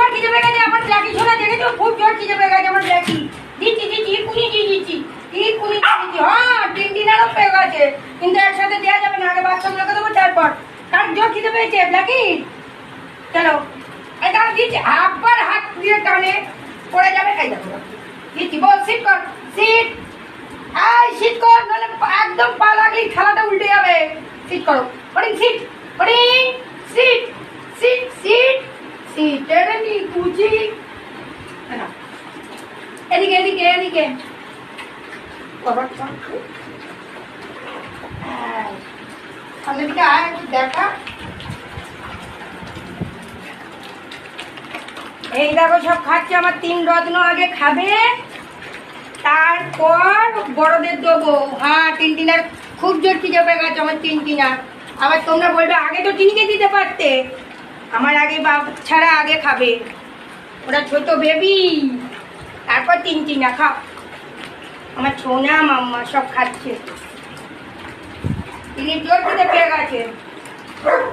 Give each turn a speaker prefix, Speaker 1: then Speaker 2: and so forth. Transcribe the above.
Speaker 1: আমার খিদে পেয়ে গেছে? আমার ব্ল্যাকি শোনা দেখেছ? খুব জোর খিদে পেয়ে গেছে আমার ব্ল্যাকি দিচ্ছি দিচ্ছি কুনি দিয়ে দিচ্ছি। ই কুনি দিয়ে দিচ্ছি। হ্যাঁ তিন দিনেরও পেয়ে গেছে। কিন্তু একসাথে দেওয়া যাবে না। আগে বাচ্চাগুলোকে দেবো তারপর। কার জোর খিদে পেয়েছে ব্ল্যাকি চলো। এই দাঁড়া দিচ্ছি। একবার হাত দিয়ে টানে। পড়ে যাবে? এই দেখো। দিচ্ছি, বল সিট কর সিট এই সিট কর নাহলে একদম পা লাগলেই খেলাটা উল্টে যাবে। সিট করো পড়িং সিট পড়িং সিট সিট সিট সিট এরে নি কুচি। এদিকে এদিকে এদিকে সামনের দিকে আয় দেখা এই দেখো, সব খাচ্ছে, আমার তিন রত্ন আগে খাবে, তারপর বড়দের দেবো। হ্যাঁ টিনটিনার খুব জোর খিদে পেয়ে গেছে, আমার টিনটিনা আবার তোমরা বলবে, আগে তো টিনকে দিতে পারতে। আমার আগে বাপ ছাড়া আগে খাবে। ওরা ছোট বেবি তারপর তিন তিনা খাও। আমার ছোনা, মাম্মা সব খাচ্ছে। তিনি জোর খেতে পেয়ে গেছে।